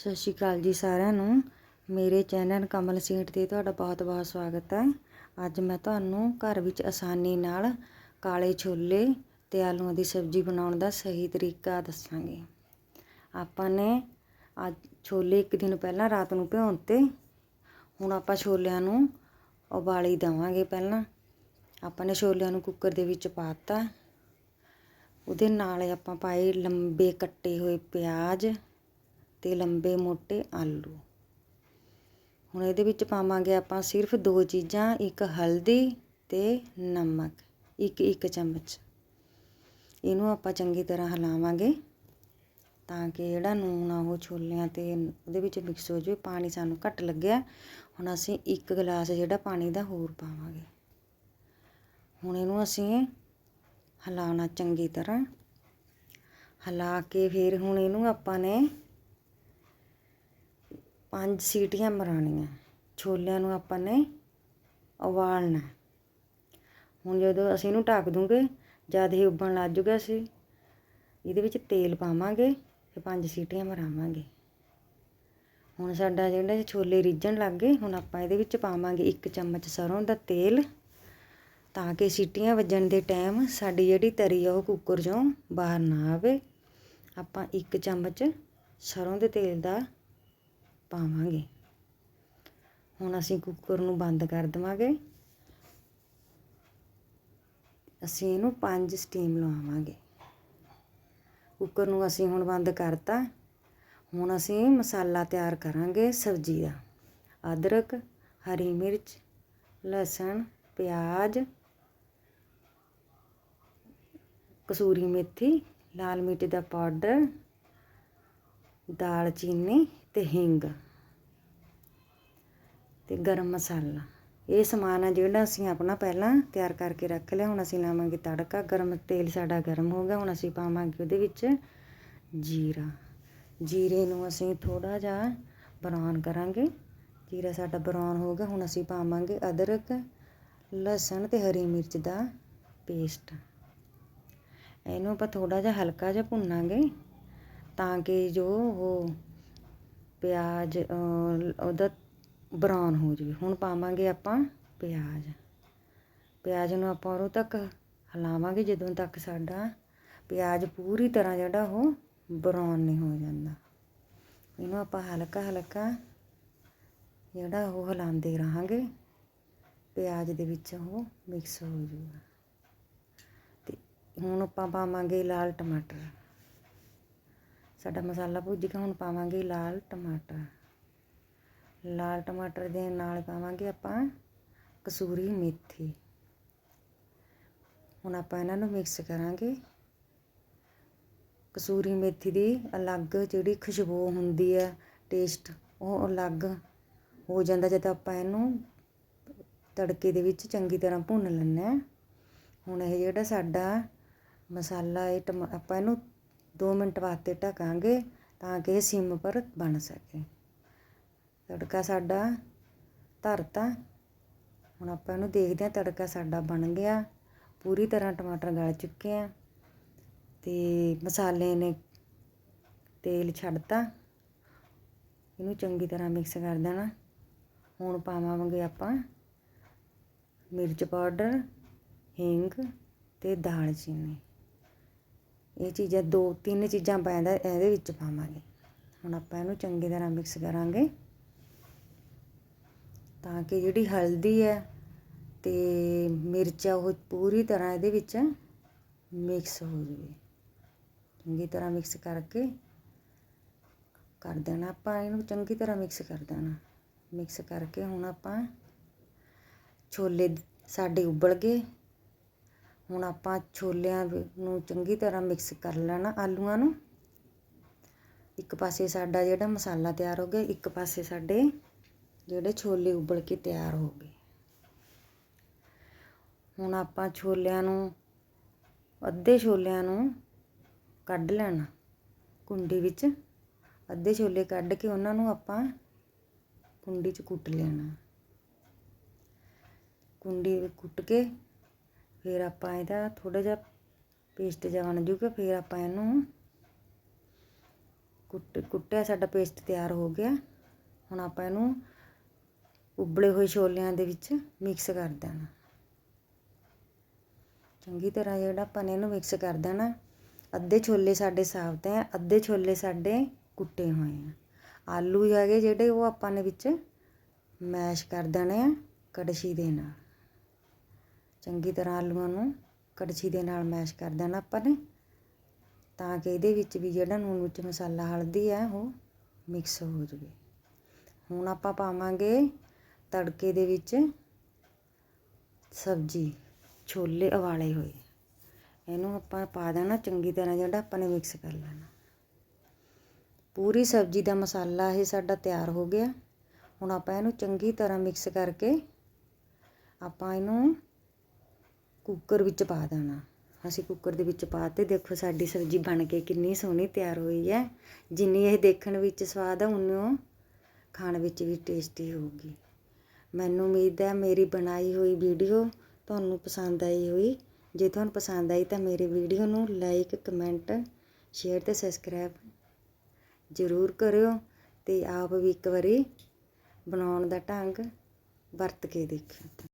ਸਤਿ ਸ਼੍ਰੀ ਅਕਾਲ ਜੀ ਸਾਰਿਆਂ ਨੂੰ। ਮੇਰੇ ਚੈਨਲ ਕਮਲ ਸੀਟ ਤੇ ਤੁਹਾਡਾ ਬਹੁਤ-ਬਹੁਤ ਸਵਾਗਤ ਹੈ। ਅੱਜ ਮੈਂ ਤੁਹਾਨੂੰ ਘਰ ਵਿੱਚ ਆਸਾਨੀ ਨਾਲ ਕਾਲੇ ਛੋਲੇ ਤੇ ਆਲੂਆਂ ਦੀ ਸਬਜ਼ੀ ਬਣਾਉਣ ਦਾ ਸਹੀ ਤਰੀਕਾ ਦੱਸਾਂਗੇ। ਆਪਾਂ ਨੇ ਅੱਜ ਛੋਲੇ ਇੱਕ ਦਿਨ ਪਹਿਲਾਂ ਰਾਤ ਨੂੰ ਭਿਉਂਤੇ ਹੁਣ ਆਪਾਂ ਛੋਲਿਆਂ ਨੂੰ ਉਬਾਲੀ ਦੇਵਾਂਗੇ ਪਹਿਲਾਂ। ਆਪਾਂ ਨੇ ਛੋਲਿਆਂ ਨੂੰ ਕੁੱਕਰ ਦੇ ਵਿੱਚ ਪਾਤਾ ਉਹਦੇ ਨਾਲ ਆਪਾਂ ਪਾਏ ਲੰਬੇ ਕੱਟੇ ਹੋਏ ਪਿਆਜ਼। ਅਤੇ ਲੰਬੇ ਮੋਟੇ ਆਲੂ। ਹੁਣ ਇਹਦੇ ਵਿੱਚ ਪਾਵਾਂਗੇ ਆਪਾਂ ਸਿਰਫ ਦੋ ਚੀਜ਼ਾਂ, ਇੱਕ ਹਲਦੀ ਅਤੇ ਨਮਕ, ਇੱਕ ਇੱਕ ਚਮਚ। ਇਹਨੂੰ ਆਪਾਂ ਚੰਗੀ ਤਰ੍ਹਾਂ ਹਿਲਾਵਾਂਗੇ ਤਾਂ ਕਿ ਜਿਹੜਾ ਨੂਣ ਆ ਉਹ ਛੋਲਿਆਂ ਤੇ ਉਹਦੇ ਵਿੱਚ ਮਿਕਸ ਹੋ ਜਾਵੇ, ਪਾਣੀ ਸਾਨੂੰ ਘੱਟ ਲੱਗਿਆ। ਹੁਣ ਅਸੀਂ ਇੱਕ ਗਲਾਸ ਜਿਹੜਾ ਪਾਣੀ ਦਾ ਹੋਰ ਪਾਵਾਂਗੇ। ਹੁਣ ਇਹਨੂੰ ਅਸੀਂ ਹਿਲਾਉਣਾ ਚੰਗੀ ਤਰ੍ਹਾਂ। ਹਿਲਾ ਕੇ ਫਿਰ ਹੁਣ ਇਹਨੂੰ ਆਪਾਂ ਨੇ ਪੰਜ ਸੀਟੀਆਂ ਮਰਾਣੀਆਂ ਛੋਲਿਆਂ ਨੂੰ ਆਪਾਂ ਨੇ ਉਬਾਲਣਾ। ਹੁਣ ਜਦੋਂ ਅਸੀਂ ਇਹਨੂੰ ਢੱਕ ਦੂੰਗੇ, ਜਦ ਇਹ ਉੱਬਣ ਲੱਗ ਜੂਗਾ ਅਸੀਂ ਇਹਦੇ ਵਿੱਚ ਤੇਲ ਪਾਵਾਂਗੇ ਤੇ ਪੰਜ ਸੀਟੀਆਂ ਮਰਾਵਾਂਗੇ। ਹੁਣ ਸਾਡਾ ਜਿਹੜਾ ਛੋਲੇ ਰਿੱਝਣ ਲੱਗ ਗਏ, ਹੁਣ ਆਪਾਂ ਇਹਦੇ ਵਿੱਚ ਪਾਵਾਂਗੇ ਇੱਕ ਚਮਚ ਸਰੋਂ ਦਾ ਤੇਲ ਤਾਂ ਕਿ ਸੀਟੀਆਂ ਵੱਜਣ ਦੇ ਟਾਈਮ ਸਾਡੀ ਜਿਹੜੀ ਤਰੀ ਆ ਉਹ ਕੁੱਕਰ 'ਚੋਂ ਬਾਹਰ ਨਾ ਆਵੇ। ਆਪਾਂ ਇੱਕ ਚਮਚ ਸਰੋਂ ਦੇ ਤੇਲ ਦਾ ਪਾਵਾਂਗੇ। ਹੁਣ ਅਸੀਂ ਕੁੱਕਰ ਨੂੰ ਬੰਦ ਕਰ ਦਵਾਂਗੇ। ਅਸੀਂ ਇਹਨੂੰ ਪੰਜ ਸਟੀਮ ਲਵਾਵਾਂਗੇ। ਕੁੱਕਰ ਨੂੰ ਅਸੀਂ ਹੁਣ ਬੰਦ ਕਰਤਾ। ਹੁਣ ਅਸੀਂ ਮਸਾਲਾ ਤਿਆਰ ਕਰਾਂਗੇ ਸਬਜ਼ੀ ਦਾ। ਅਦਰਕ, ਹਰੀ ਮਿਰਚ, ਲਸਣ, ਪਿਆਜ਼, ਕਸੂਰੀ ਮੇਥੀ, ਲਾਲ ਮਿਰਚ ਦਾ ਪਾਊਡਰ ਦਾਲਚੀਨੀ ਤੇ ਹਿੰਗ ਤੇ ਗਰਮ ਮਸਾਲਾ। ਇਹ ਸਮਾਨ ਆ ਜਿਹੜਾ ਅਸੀਂ ਆਪਣਾ ਪਹਿਲਾਂ ਤਿਆਰ ਕਰਕੇ ਰੱਖ ਲਿਆ। ਹੁਣ ਅਸੀਂ ਲਾਵਾਂਗੇ ਤੜਕਾ। ਗਰਮ ਤੇਲ ਸਾਡਾ ਗਰਮ ਹੋ ਗਿਆ। ਹੁਣ ਅਸੀਂ ਪਾਵਾਂਗੇ ਉਹਦੇ ਵਿੱਚ ਜੀਰਾ। ਜੀਰੇ ਨੂੰ ਅਸੀਂ ਥੋੜਾ ਜਿਹਾ ਬਰਾਊਨ ਕਰਾਂਗੇ। ਜੀਰਾ ਸਾਡਾ ਬਰਾਊਨ ਹੋ ਗਿਆ। ਹੁਣ ਅਸੀਂ ਪਾਵਾਂਗੇ ਅਦਰਕ, ਲਸਣ ਤੇ ਹਰੀ ਮਿਰਚ ਦਾ ਪੇਸਟ। ਇਹਨੂੰ ਆਪਾਂ ਥੋੜਾ ਜਿਹਾ ਹਲਕਾ ਜਿਹਾ ਭੁੰਨਾਂਗੇ। ਤਾਂ ਕਿ ਜੋ ਉਹ ਪਿਆਜ਼ ਉਹਦਾ ਬਰਾਊਨ ਹੋ ਜਾਵੇ। ਹੁਣ ਪਾਵਾਂਗੇ ਆਪਾਂ ਪਿਆਜ਼। ਪਿਆਜ਼ ਨੂੰ ਆਪਾਂ ਉਦੋਂ ਤੱਕ ਹਿਲਾਵਾਂਗੇ, ਜਦੋਂ ਤੱਕ ਸਾਡਾ ਪਿਆਜ਼ ਪੂਰੀ ਤਰ੍ਹਾਂ ਜਿਹੜਾ ਉਹ ਬਰਾਊਨ ਨਹੀਂ ਹੋ ਜਾਂਦਾ। ਇਹਨੂੰ ਆਪਾਂ ਹਲਕਾ ਹਲਕਾ ਜਿਹੜਾ ਉਹ ਹਿਲਾਉਂਦੇ ਰਹਾਂਗੇ। ਪਿਆਜ਼ ਦੇ ਵਿੱਚ ਉਹ ਮਿਕਸ ਹੋ ਜਾਊਗਾ। ਤੇ ਹੁਣ ਆਪਾਂ ਪਾਵਾਂਗੇ ਲਾਲ ਟਮਾਟਰ। ਸਾਡਾ ਮਸਾਲਾ ਭੁੱਜ ਗਿਆ ਹੁਣ ਪਾਵਾਂਗੇ ਲਾਲ ਟਮਾਟਰ। ਲਾਲ ਟਮਾਟਰ ਦੇ ਨਾਲ ਪਾਵਾਂਗੇ ਆਪਾਂ ਕਸੂਰੀ ਮੇਥੀ। ਹੁਣ ਆਪਾਂ ਇਹਨਾਂ ਨੂੰ ਮਿਕਸ ਕਰਾਂਗੇ। ਕਸੂਰੀ ਮੇਥੀ ਦੀ ਅਲੱਗ ਜਿਹੜੀ ਖੁਸ਼ਬੂ ਹੁੰਦੀ ਹੈ ਟੇਸਟ ਉਹ ਅਲੱਗ ਹੋ ਜਾਂਦਾ ਜਦ ਆਪਾਂ ਇਹਨੂੰ ਤੜਕੇ ਦੇ ਵਿੱਚ ਚੰਗੀ ਤਰ੍ਹਾਂ ਭੁੰਨ ਲੈਂਦੇ ਹਾਂ। ਹੁਣ ਇਹ ਜਿਹੜਾ ਸਾਡਾ ਮਸਾਲਾ, ਇਹ ਆਪਾਂ ਇਹਨੂੰ 2 ਮਿੰਟ ਵਾਸਤੇ ਢਕਾਂਗੇ ਤਾਂ ਕਿ ਇਹ ਸਿਮ ਪਰ ਬਣ ਸਕੇ। ਤੜਕਾ ਸਾਡਾ ਧਰਤਾ। ਹੁਣ ਆਪਾਂ ਇਹਨੂੰ ਦੇਖਦੇ ਹਾਂ ਤੜਕਾ ਸਾਡਾ ਬਣ ਗਿਆ। ਪੂਰੀ ਤਰ੍ਹਾਂ ਟਮਾਟਰ ਗਲ ਚੁੱਕੇ ਆ। ਤੇ ਮਸਾਲੇ ਨੇ ਤੇਲ ਛੱਡਤਾ। ਇਹਨੂੰ ਚੰਗੀ ਤਰ੍ਹਾਂ ਮਿਕਸ ਕਰ ਦੇਣਾ। ਹੁਣ ਪਾਵਾਂਗੇ ਆਪਾਂ ਮਿਰਚ ਪਾਊਡਰ, ਹਿੰਗ ਤੇ ਦਾਲਚੀਨੀ। ਇਹ ਚੀਜ਼ਾਂ ਦੋ ਤਿੰਨ ਚੀਜ਼ਾਂ ਪੈਂਦਾ ਇਹਦੇ ਵਿੱਚ ਪਾਵਾਂਗੇ। ਹੁਣ ਆਪਾਂ ਇਹਨੂੰ ਚੰਗੀ ਤਰ੍ਹਾਂ ਮਿਕਸ ਕਰਾਂਗੇ। ਤਾਂ ਕਿ ਜਿਹੜੀ ਹਲਦੀ ਹੈ ਤੇ ਮਿਰਚ ਆ, ਉਹ ਪੂਰੀ ਤਰ੍ਹਾਂ ਇਹਦੇ ਵਿੱਚ ਮਿਕਸ ਹੋ ਜਾਵੇ। ਚੰਗੀ ਤਰ੍ਹਾਂ ਮਿਕਸ ਕਰਕੇ ਕਰ ਦੇਣਾ ਆਪਾਂ ਇਹਨੂੰ, ਚੰਗੀ ਤਰ੍ਹਾਂ ਮਿਕਸ ਕਰ ਦੇਣਾ। ਮਿਕਸ ਕਰਕੇ ਹੁਣ ਆਪਾਂ ਛੋਲੇ ਸਾਡੇ ਉਬਲ ਗਏ। ਹੁਣ ਆਪਾਂ ਛੋਲਿਆਂ ਨੂੰ ਚੰਗੀ ਤਰ੍ਹਾਂ ਮਿਕਸ ਕਰ ਲੈਣਾ ਆਲੂਆਂ ਨੂੰ। ਇੱਕ ਪਾਸੇ ਸਾਡਾ ਜਿਹੜਾ ਮਸਾਲਾ ਤਿਆਰ ਹੋ ਗਿਆ, ਇੱਕ ਪਾਸੇ ਸਾਡੇ ਜਿਹੜੇ ਛੋਲੇ ਉਬਲ ਕੇ ਤਿਆਰ ਹੋ ਗਏ। ਹੁਣ ਆਪਾਂ ਛੋਲਿਆਂ ਨੂੰ, ਅੱਧੇ ਛੋਲਿਆਂ ਨੂੰ ਕੱਢ ਲੈਣਾ ਕੁੰਡੀ ਵਿੱਚ। ਅੱਧੇ ਛੋਲੇ ਕੱਢ ਕੇ ਉਹਨਾਂ ਨੂੰ ਆਪਾਂ ਕੁੰਡੀ 'ਚ ਕੁੱਟ ਲੈਣਾ। ਕੁੰਡੀ ਕੁੱਟ ਕੇ ਫਿਰ ਆਪਾਂ ਇਹਦਾ ਥੋੜਾ ਜਿਹਾ ਪੇਸਟ ਜਿਹਾ ਬਣ ਜੂਗਾ, ਫਿਰ ਆਪਾਂ ਇਹਨੂੰ ਕੁੱਟ, ਕੁੱਟਿਆ ਸਾਡਾ ਪੇਸਟ ਤਿਆਰ ਹੋ ਗਿਆ। ਹੁਣ ਆਪਾਂ ਇਹਨੂੰ ਉਬਲੇ ਹੋਏ ਛੋਲਿਆਂ ਦੇ ਵਿੱਚ ਮਿਕਸ ਕਰ ਦੇਣਾ। ਚੰਗੀ ਤਰ੍ਹਾਂ ਜਿਹੜਾ ਆਪਾਂ ਨੇ ਇਹਨੂੰ ਮਿਕਸ ਕਰ ਦੇਣਾ, ਅੱਧੇ ਛੋਲੇ ਸਾਡੇ ਸਾਬਤ ਹੈ ਅੱਧੇ ਛੋਲੇ ਸਾਡੇ ਕੁੱਟੇ ਹੋਏ ਆ। ਆਲੂ ਹੈਗੇ ਜਿਹੜੇ ਉਹ ਆਪਾਂ ਨੇ ਵਿੱਚ ਮੈਸ਼ ਕਰ ਦੇਣੇ ਆ ਕੜਛੀ ਦੇ ਨਾਲ। ਚੰਗੀ ਤਰ੍ਹਾਂ ਆਲੂਆਂ ਨੂੰ ਕੜਛੀ ਦੇ ਨਾਲ ਮੈਸ਼ ਕਰ ਦੇਣਾ ਆਪਾਂ ਨੇ। ਤਾਂ ਕਿ ਇਹਦੇ ਵਿੱਚ ਵੀ ਜਿਹੜਾ ਨੂਨ ਵਿੱਚ ਮਸਾਲਾ ਹਲਦੀ ਹੈ, ਉਹ ਮਿਕਸ ਹੋ ਜਾਵੇ। ਹੁਣ ਆਪਾਂ ਪਾਵਾਂਗੇ ਤੜਕੇ ਦੇ ਵਿੱਚ ਸਬਜ਼ੀ, ਛੋਲੇ ਉਬਾਲੇ ਹੋਏ। ਇਹਨੂੰ ਆਪਾਂ ਪਾ ਦੇਣਾ ਚੰਗੀ ਤਰ੍ਹਾਂ ਜਿਹੜਾ ਆਪਾਂ ਨੇ ਮਿਕਸ ਕਰ ਲੈਣਾ। ਪੂਰੀ ਸਬਜ਼ੀ ਦਾ ਮਸਾਲਾ ਇਹ ਸਾਡਾ ਤਿਆਰ ਹੋ ਗਿਆ। ਹੁਣ ਆਪਾਂ ਇਹਨੂੰ ਚੰਗੀ ਤਰ੍ਹਾਂ ਮਿਕਸ ਕਰਕੇ ਆਪਾਂ ਇਹਨੂੰ ਕੁੱਕਰ ਵਿੱਚ ਪਾ ਦੇਣਾ। ਅਸੀਂ ਕੁੱਕਰ ਦੇ ਵਿੱਚ ਪਾ ਤੇ ਦੇਖੋ ਸਾਡੀ ਸਬਜ਼ੀ ਬਣ ਕੇ ਕਿੰਨੀ ਸੋਹਣੀ ਤਿਆਰ ਹੋਈ ਹੈ। ਜਿੰਨੀ ਇਹ ਦੇਖਣ ਵਿੱਚ ਸਵਾਦ ਆ ਉਨੀ ਖਾਣ ਵਿੱਚ ਵੀ ਟੇਸਟੀ ਹੋਊਗੀ। ਮੈਨੂੰ ਉਮੀਦ ਹੈ ਮੇਰੀ ਬਣਾਈ ਹੋਈ ਵੀਡੀਓ ਤੁਹਾਨੂੰ ਪਸੰਦ ਆਈ ਹੋਈ। ਜੇ ਤੁਹਾਨੂੰ ਪਸੰਦ ਆਈ ਤਾਂ ਮੇਰੇ ਵੀਡੀਓ ਨੂੰ ਲਾਈਕ ਕਮੈਂਟ ਸ਼ੇਅਰ ਤੇ ਸਬਸਕ੍ਰਾਈਬ ਜ਼ਰੂਰ ਕਰਿਓ ਤੇ ਆਪ ਵੀ ਇੱਕ ਵਾਰੀ ਬਣਾਉਣ ਦਾ ਢੰਗ ਵਰਤ ਕੇ ਦੇਖਿਓ।